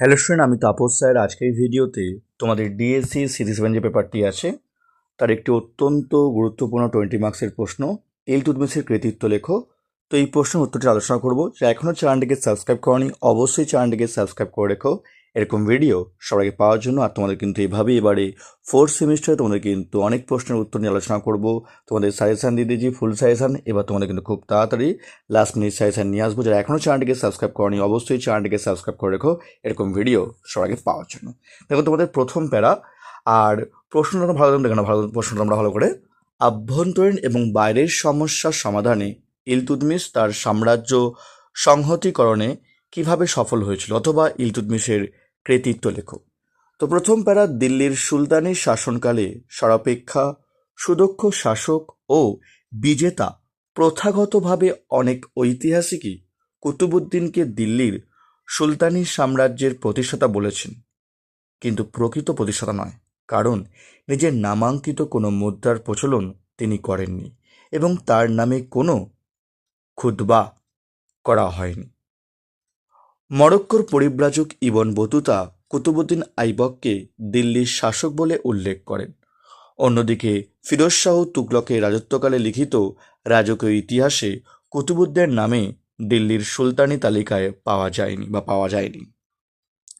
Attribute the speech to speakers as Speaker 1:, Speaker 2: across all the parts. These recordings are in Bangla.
Speaker 1: হ্যালো স্টুডেন্ট আমি তাপস স্যার। আজকের ভিডিওতে তোমাদের ডিএসসি সিটি সেভেন যে পেপারটি আছে, তার একটি অত্যন্ত গুরুত্বপূর্ণ টোয়েন্টি মার্কসের প্রশ্ন ইলতুতমিসের কৃতিত্ব লেখো। তো এই প্রশ্নের উত্তরটি আলোচনা করব। যা এখনও চ্যানেলটিকে সাবস্ক্রাইব করনি, অবশ্যই চ্যানেলটিকে সাবস্ক্রাইব করে রেখো। এরকম ভিডিও সবাইকে পাওয়ার জন্য, আর তোমাদের কিন্তু এভাবেই এবারে ফোর্থ সেমিস্টারে তোমাদের কিন্তু অনেক প্রশ্নের উত্তর নিয়ে আলোচনা করব। তোমাদের সাজেশান দিয়ে দিয়েছি ফুল সাজেশান এবার তোমাদের কিন্তু খুব তাড়াতাড়ি লাস্ট মিনিট সাজেশান নিয়ে আসব। যারা এখনও চ্যানেলটিকে সাবস্ক্রাইব করনি, অবশ্যই চ্যানেলটিকে সাবস্ক্রাইব করে রেখো। এরকম ভিডিও সবাইকে পাওয়ার জন্য। দেখো তোমাদের প্রথম প্যারা, আর প্রশ্নটা ভালো দেখো না ভালো প্রশ্নটা আমরা ভালো করে। আভ্যন্তরীণ এবং বাইরের সমস্যার সমাধানে ইলতুদমিস তার সাম্রাজ্য সংহতিকরণে কীভাবে সফল হয়েছিল, অথবা ইলতুদমিসের কৃতিত্ব লেখো তো প্রথম প্যারা দিল্লির সুলতানের শাসনকালে সর্বাপেক্ষা সুদক্ষ শাসক ও বিজেতা প্রথাগতভাবে অনেক ঐতিহাসিকই কুতুবুদ্দিনকে দিল্লির সুলতানি সাম্রাজ্যের প্রতিষ্ঠাতা বলেছেন। কিন্তু প্রকৃত প্রতিষ্ঠাতা নয়, কারণ নিজের নামাঙ্কিত কোনো মুদ্রার প্রচলন তিনি করেননি এবং তার নামে কোনো খুতবা করা হয়নি। মরক্কোর পরিব্রাজক ইবন বতুতা কুতুবুদ্দিন আইবককে দিল্লির শাসক বলে উল্লেখ করেন। অন্যদিকে ফিরোজ শাহ তুগলকের রাজত্বকালে লিখিত রাজকীয় ইতিহাসে কুতুবুদ্দের নামে দিল্লির সুলতানি তালিকায় পাওয়া যায়নি বা পাওয়া যায়নি।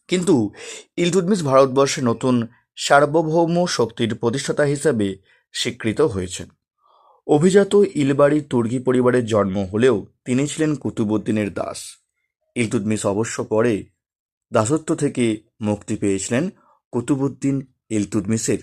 Speaker 1: কিন্তু ইলতুদমিস ভারতবর্ষে নতুন সার্বভৌম শক্তির প্রতিষ্ঠাতা হিসাবে স্বীকৃত হয়েছেন। অভিজাত ইলবাড়ি তুর্কি পরিবারের জন্ম হলেও তিনি ছিলেন কুতুবুদ্দিনের দাস। ইলতুদমিস অবশ্য পরে দাসত্ব থেকে মুক্তি পেয়েছিলেন কুতুবুদ্দিন ইলতুদমিসের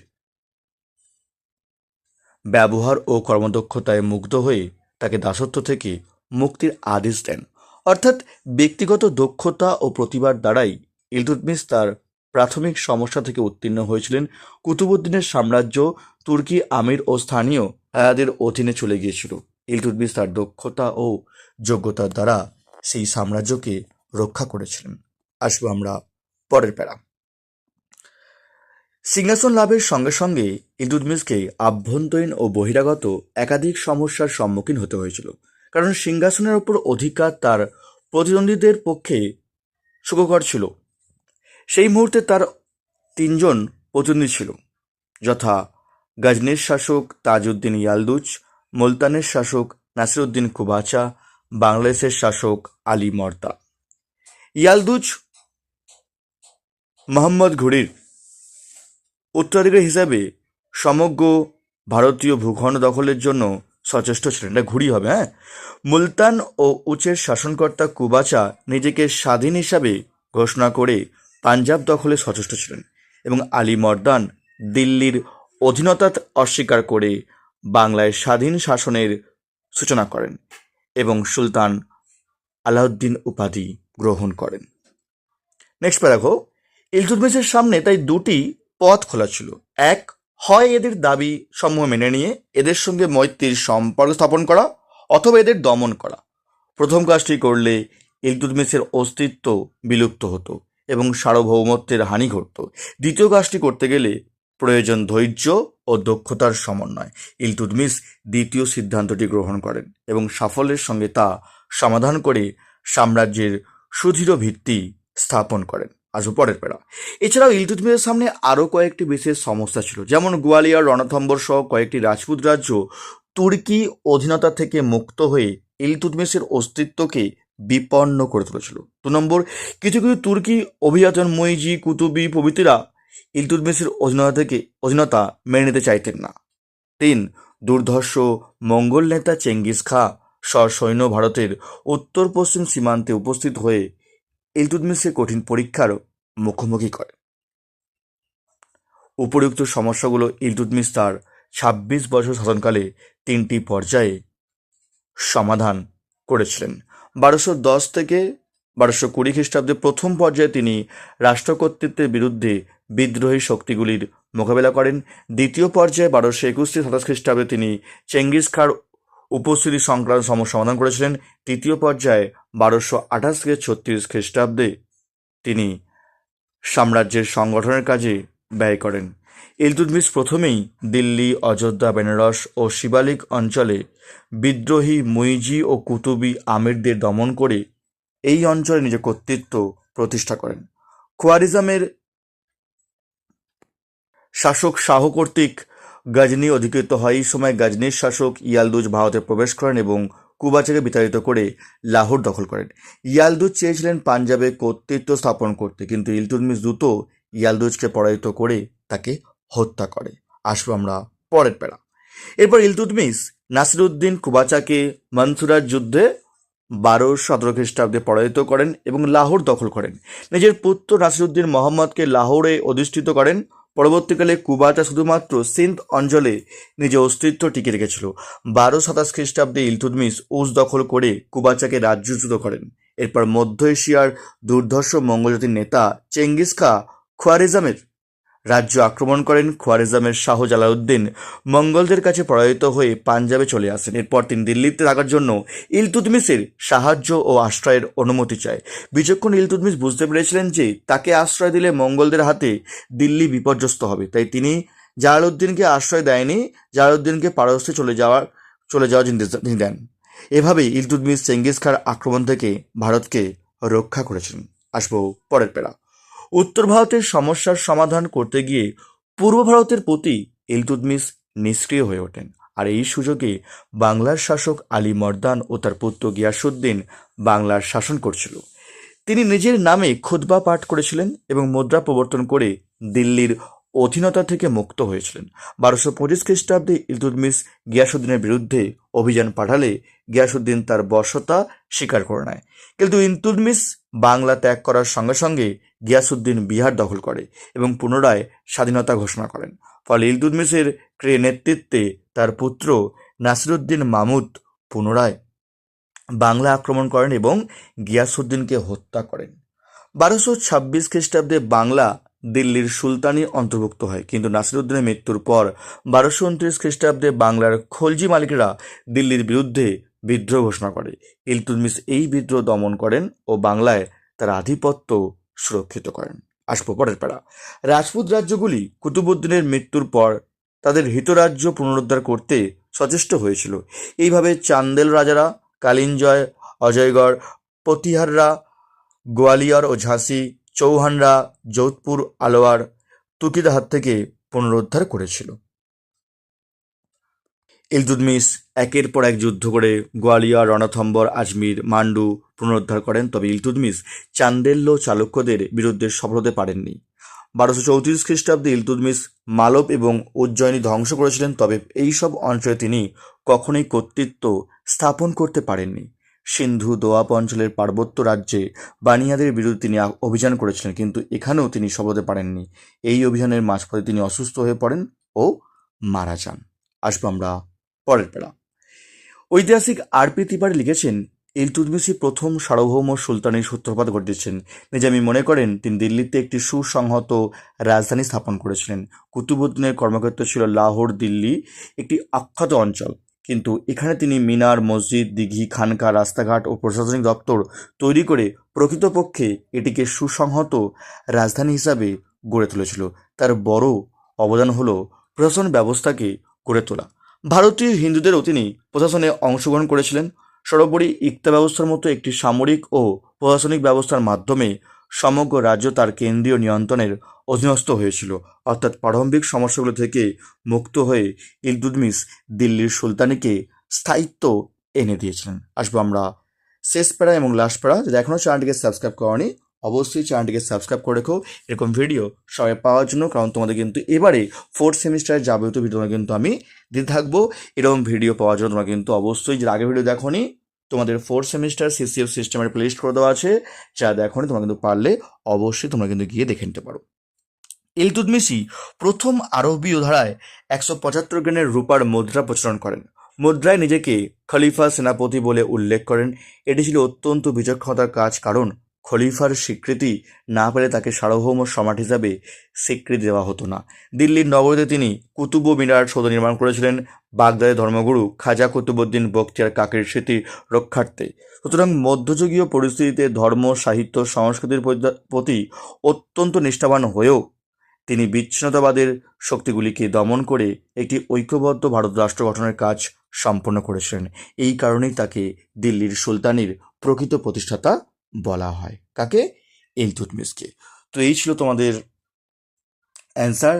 Speaker 1: ব্যবহার ও কর্মদক্ষতায় মুগ্ধ হয়ে তাকে দাসত্ব থেকে মুক্তির আদেশ দেন। অর্থাৎ ব্যক্তিগত দক্ষতা ও প্রতিভার দ্বারাই ইলতুদমিস তার প্রাথমিক সমস্যা থেকে উত্তীর্ণ হয়েছিলেন। কুতুবুদ্দিনের সাম্রাজ্য তুর্কি আমির ও স্থানীয় হায়াদের অধীনে চলে গিয়েছিল। ইলতুদমিস তার দক্ষতা ও যোগ্যতার দ্বারা সেই সাম্রাজ্যকে রক্ষা করেছিলেন। আসব আমরা পরের প্যারা। সিংহাসন লাভের সঙ্গে সঙ্গে ইলতুদমিসকে আভ্যন্তরীণ ও বহিরাগত একাধিক সমস্যার সম্মুখীন হতে হয়েছিল, কারণ সিংহাসনের ওপর অধিকার তার প্রতিদ্বন্দ্বীদের পক্ষে সুখকর ছিল। সেই মুহূর্তে তার তিনজন প্রতিদ্বন্দ্বী ছিল, যথা গজনির শাসক তাজউদ্দিন ইয়ালদুজ, মুলতানের শাসক নাসিরুদ্দিন কুবাচা বাংলাদেশের শাসক আলী মর্তা। ইয়ালদুজ মোহাম্মদ ঘুরির উত্তরাধিকারী হিসাবে সমগ্র ভারতীয় ভূখণ্ড দখলের জন্য সচেষ্ট ছিলেন। এটা ঘুরি হবে হ্যাঁ? মুলতান ও উচের শাসনকর্তা কুবাচা নিজেকে স্বাধীন হিসাবে ঘোষণা করে পাঞ্জাব দখলে সচেষ্ট ছিলেন এবং আলী মর্দান দিল্লির অধীনতা অস্বীকার করে বাংলায় স্বাধীন শাসনের সূচনা করেন। এবং সুলতান আলাউদ্দিন উপাধি গ্রহণ করেন। নেক্সট দেখো ইলতুতমিশের সামনে তাই দুটি পথ খোলা ছিল। এক, হয় এদের দাবি সমূহ মেনে নিয়ে এদের সঙ্গে মৈত্রীর সম্পর্ক স্থাপন করা অথবা এদের দমন করা। প্রথম কাজটি করলে ইলতুতমিশের অস্তিত্ব বিলুপ্ত হতো এবং সার্বভৌমত্বের হানি ঘটত। দ্বিতীয় কাজটি করতে গেলে প্রয়োজন ধৈর্য ও দক্ষতার সমন্বয়। ইলতুতমিস দ্বিতীয় সিদ্ধান্তটি গ্রহণ করেন এবং সাফল্যের সঙ্গে তা সমাধান করে সাম্রাজ্যের সুদৃঢ় ভিত্তি স্থাপন করেন। আসব পরের পেড়া এছাড়াও ইলতুতমিশের সামনে আরও কয়েকটি বিশেষ সমস্যা ছিল, যেমন গোয়ালিয়র, রণথম্বর সহ কয়েকটি রাজপুত রাজ্য তুর্কি অধীনতা থেকে মুক্ত হয়ে ইলতুতমিশের অস্তিত্বকে বিপন্ন করে তুলেছিল। দু নম্বর, কিছু কিছু তুর্কি অভিযাতন মইজি কুতুবি প্রভৃতিরা ইলতুতমিশের অধীনতা থেকে অধীনতা মেনে নিতে চাইতেন না। তিন, দুর্ধর্ষ মঙ্গল নেতা চেঙ্গিস খা সৈন্য ভারতের উত্তর পশ্চিম সীমান্তে উপস্থিত হয়ে ইলতুতমিশের কঠিন পরীক্ষার মুখোমুখি করে উপরিউক্ত সমস্যাগুলো ইলতুতমিশ তার ছাব্বিশ বছর শাসনকালে তিনটি পর্যায়ে সমাধান করেছিলেন। বারোশো দশ থেকে বারোশো কুড়ি খ্রিস্টাব্দে প্রথম পর্যায়ে তিনি রাষ্ট্রকর্তৃত্বের বিরুদ্ধে বিদ্রোহী শক্তিগুলির মোকাবেলা করেন। দ্বিতীয় পর্যায়ে বারোশো একুশটি সাতাশ খ্রিস্টাব্দে তিনি চেঙ্গিস খার উপস্থিতি সংক্রান্ত সমস্যা সমাধান করেছিলেন। তৃতীয় পর্যায়ে বারোশো আঠাশ থেকে ছত্রিশ খ্রিস্টাব্দে তিনি সাম্রাজ্যের সংগঠনের কাজে ব্যয় করেন। ইলতুতমিশ প্রথমেই দিল্লি, অযোধ্যা, বেনারস ও শিবালিক অঞ্চলে বিদ্রোহী মুইজি ও কুতুবি আমিরদের দমন করে এই অঞ্চলে নিজের কর্তৃত্ব প্রতিষ্ঠা করেন। খোয়ারিজমের শাসক শাহ কর্তৃক গজনি অধিকৃত হয়। এই সময় গজনির শাসক ইয়ালদুজ ভারতে প্রবেশ করেন এবং কুবাচাকে বিতাড়িত করে লাহোর দখল করেন। ইয়ালদুজ চেয়েছিলেন পাঞ্জাবে কর্তৃত্ব স্থাপন করতে, কিন্তু ইলতুৎমিশ দ্রুত ইয়ালদুজকে পরাজিত করে তাকে হত্যা করে। আসব আমরা পরের পেড়া এরপর ইলতুৎমিশ নাসিরুদ্দিন কুবাচাকে মনসুরার যুদ্ধে বারো সতেরো খ্রিস্টাব্দে পরাজিত করেন এবং লাহোর দখল করেন। নিজের পুত্র নাসিরুদ্দিন মোহাম্মদকে লাহোরে অধিষ্ঠিত করেন। পরবর্তীকালে কুবাটা শুধুমাত্র সিন্ধ অঞ্চলে নিজের অস্তিত্ব টিকে রেখেছিল। বারো সাতাশ খ্রিস্টাব্দে ইলতুদমিস উজ দখল করে কুবাচাকে রাজ্যচ্যুত করেন। এরপর মধ্য এশিয়ার দুর্ধর্ষ মঙ্গলজাতির নেতা চেঙ্গিস খা খোয়ারিজমের রাজ্য আক্রমণ করেন খোয়ারিজমের শাহ জালাউদ্দিন মঙ্গলদের কাছে পরাজিত হয়ে পাঞ্জাবে চলে আসেন। এরপর তিনি দিল্লিতে থাকার জন্য ইলতুৎমিশের সাহায্য ও আশ্রয়ের অনুমতি চায়। বিচক্ষণ ইলতুৎমিশ বুঝতে পেরেছিলেন যে তাকে আশ্রয় দিলে মঙ্গলদের হাতে দিল্লি বিপর্যস্ত হবে। তাই তিনি জালালউদ্দিনকে আশ্রয় দেয়নি, জালালউদ্দিনকে পারস্যে চলে যাওয়ার চলে যাওয়ার তিনি দেন। এভাবেই ইলতুৎমিশ চেঙ্গিস খার আক্রমণ থেকে ভারতকে রক্ষা করেছিলেন আসব পরের পেরা উত্তর ভারতের সমস্যার সমাধান করতে গিয়ে পূর্ব ভারতের প্রতি ইলতুৎমিশ নিষ্ক্রিয় হয়ে ওঠেন। আর এই সুযোগে বাংলার শাসক আলী মর্দান ও তার পুত্র গিয়াসুদ্দিন বাংলার শাসন করছিল। তিনি নিজের নামে খুতবা পাঠ করেছিলেন এবং মুদ্রা প্রবর্তন করে দিল্লির অধীনতা থেকে মুক্ত হয়েছিলেন। বারোশো পঁচিশ খ্রিস্টাব্দে ইলতুৎমিশ গিয়াসুদ্দিনের বিরুদ্ধে অভিযান পাঠালে গিয়াসুদ্দিন তার বর্ষতা স্বীকার করে নেয়। কিন্তু ইলতুৎমিশ বাংলা ত্যাগ করার সঙ্গে সঙ্গে গিয়াসুদ্দিন বিহার দখল করে এবং পুনরায় স্বাধীনতা ঘোষণা করেন। ফলে ইলতুৎমিশের ক্রে নেতৃত্বে তার পুত্র নাসিরুদ্দিন মামুদ পুনরায় বাংলা আক্রমণ করেন এবং গিয়াসুদ্দিনকে হত্যা করেন। বারোশো ছাব্বিশ খ্রিস্টাব্দে বাংলা দিল্লির সুলতানি অন্তর্ভুক্ত হয়। কিন্তু নাসিরুদ্দিনের মৃত্যুর পর বারোশো উনত্রিশ খ্রিস্টাব্দে বাংলার খলজি মালিকরা দিল্লির বিরুদ্ধে বিদ্রোহ ঘোষণা করে। ইলতুৎমিশ এই বিদ্রোহ দমন করেন ও বাংলায় তার আধিপত্য সুরক্ষিত করেন। আসব পরের পাড়া। রাজপুত রাজ্যগুলি কুতুবুদ্দিনের মৃত্যুর পর তাদের হিতরাজ্য পুনরুদ্ধার করতে সচেষ্ট হয়েছিল। এইভাবে চান্দেল রাজারা, কালিঞ্জয়, অজয়গড় প্রতিহাররা গোয়ালিয়র ও ঝাঁসি, চৌহানরা, যোধপুর, আলোয়ার, তুর্কিদের হাত থেকে পুনরুদ্ধার করেছিল। ইলতুৎমিশ একের পর এক যুদ্ধ করে গোয়ালিয়র, রণথম্বর, আজমির, মান্ডু পুনরুদ্ধার করেন, তবে ইলতুৎমিশ চান্দেল্য চালুক্যদের বিরুদ্ধে সফল হতে পারেননি। বারোশো চৌত্রিশ খ্রিস্টাব্দে ইলতুৎমিশ মালব এবং উজ্জয়িনী ধ্বংস করেছিলেন, তবে এই সব অঞ্চলে তিনি কখনোই কর্তৃত্ব স্থাপন করতে পারেননি। সিন্ধু দোয়াব অঞ্চলের পার্বত্য রাজ্যে বানিয়াদের বিরুদ্ধে তিনি অভিযান করেছিলেন, কিন্তু এখানেও তিনি সফল হতে পারেননি। এই অভিযানের মাঝপথে তিনি অসুস্থ হয়ে পড়েন ও মারা যান। আসব আমরা পরের পেড়া ঐতিহাসিক আরপি তিপারি লিখেছেন ইলতুৎমিশই প্রথম সার্বভৌম সুলতানের সূত্রপাত ঘটিয়েছেন। নিজামি মনে করেন, তিনি দিল্লিতে একটি সুসংহত রাজধানী স্থাপন করেছিলেন। কুতুবুদ্দিনের কর্মক্ষেত্র ছিল লাহোর, দিল্লি, একটি আখ্যাত অঞ্চল। কিন্তু এখানে তিনি মিনার, মসজিদ, দিঘি খানকা রাস্তাঘাট ও প্রশাসনিক দপ্তর তৈরি করে প্রকৃতপক্ষে এটিকে সুসংহত রাজধানী হিসাবে গড়ে তুলেছিল। তার বড় অবদান হলো প্রশাসন ব্যবস্থাকে গড়ে তোলা। ভারতীয় হিন্দুদেরও তিনি প্রশাসনে অংশগ্রহণ করেছিলেন। সর্বোপরি ইকতা ব্যবস্থার মতো একটি সামরিক ও প্রশাসনিক ব্যবস্থার মাধ্যমে সমগ্র রাজ্য তার কেন্দ্রীয় নিয়ন্ত্রণের অধীনস্থ হয়েছিল। অর্থাৎ প্রারম্ভিক সমস্যাগুলো থেকে মুক্ত হয়ে ইলতুৎমিশ দিল্লির সুলতানিকে স্থায়িত্ব এনে দিয়েছিলেন। আসব আমরা শেষ পাড়া এবং লাস্ট পাড়া যদি এখনও চ্যানেলটিকে সাবস্ক্রাইব করনি অবশ্যই চ্যানেলটিকে সাবস্ক্রাইব করে রেখো। এরকম ভিডিও সবাই পাওয়ার জন্য, কারণ তোমাদের কিন্তু এবারে ফোর্থ সেমিস্টারের যাবতীয় ভিডিও তোমরা কিন্তু আমি দিতে থাকব। এরকম ভিডিও পাওয়ার জন্য তোমরা কিন্তু অবশ্যই যে আগে ভিডিও দেখোনি, তোমাদের ফোর্থ সেমিস্টার সিসিএফ সিস্টেমের প্লেলিস্ট করে দেওয়া আছে। যা দেখোনি, তোমরা কিন্তু পারলে অবশ্যই তোমরা কিন্তু গিয়ে দেখে নিতে পারো। ইলতুৎমিশি প্রথম আরবীয় ধারায় একশো পঁচাত্তর গ্রেনের রূপার মুদ্রা প্রচলন করেন। মুদ্রায় নিজেকে খলিফা, সেনাপতি বলে উল্লেখ করেন। এটি ছিল অত্যন্ত বিচক্ষণতার কাজ, কারণ খলিফার স্বীকৃতি না পেলে তাকে সার্বভৌম সম্রাট হিসাবে স্বীকৃতি দেওয়া হতো না। দিল্লির নগরীতে তিনি কুতুব মিনার সৌধ নির্মাণ করেছিলেন। বাগদাদের ধর্মগুরু খাজা কুতুবুদ্দিন বখতিয়ার কাকের স্মৃতি রক্ষার্থে। সুতরাং মধ্যযুগীয় পরিস্থিতিতে ধর্ম, সাহিত্য, সংস্কৃতির প্রতি অত্যন্ত নিষ্ঠাবান হয়েও তিনি বিচ্ছিন্নতাবাদের শক্তিগুলিকে দমন করে একটি ঐক্যবদ্ধ ভারত রাষ্ট্র গঠনের কাজ সম্পন্ন করেছিলেন। এই কারণেই তাকে দিল্লির সুলতানির প্রকৃত প্রতিষ্ঠাতা বলা হয়। কাকে? ইলতুতমিসকে তো এই ছিল তোমাদের অ্যান্সার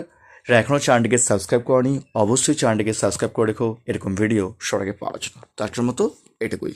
Speaker 1: এখনও চ্যানেলটিকে সাবস্ক্রাইব করনি, অবশ্যই চ্যানেলটিকে সাবস্ক্রাইব করে রেখো। এরকম ভিডিও সবাইকে পাওয়ার জন্য। তার মতো এটুকুই।